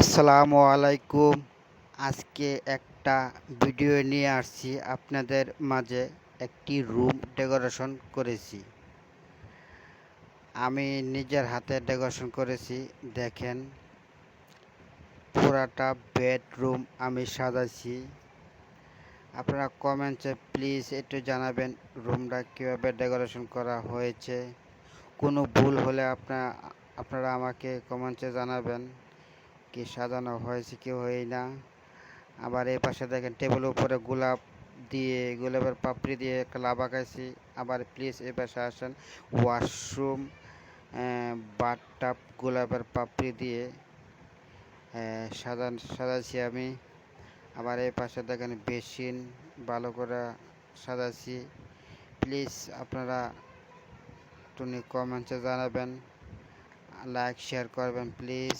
আসসালামু আলাইকুম। আজকে একটা ভিডিও নিয়ে আসছি। আপনাদের মাঝে একটি রুম ডেকোরেশন করেছি। আমি নিজের হাতে ডেকোরেশন করেছি। দেখেন, পুরাটা বেডরুম আমি সাজাইছি। আপনারা কমেন্টসে প্লিজ একটু জানাবেন রুমটা কীভাবে ডেকোরেশন করা হয়েছে। কোনো ভুল হলে আপনারা আপনারা আমাকে কমেন্টসে জানাবেন। কি সাজানো হয়েছে কি হয় না। আবার এই পাশে দেখেন টেবিলের উপরে গোলাপ দিয়ে, গোলাপের পাপড়ি দিয়ে একটা লাভ আঁকাইছি। আবার প্লিজ এ পাশে আসেন ওয়াশরুম বাথটাব গোলাপের পাপড়ি দিয়ে সাজান, সাজাইছি আমি। আবার এই পাশে দেখেন বেসিন ভালো করে সাজাইছি। প্লিজ আপনারা একটু কমেন্টসে জানাবেন লাইক শেয়ার করবেন প্লিজ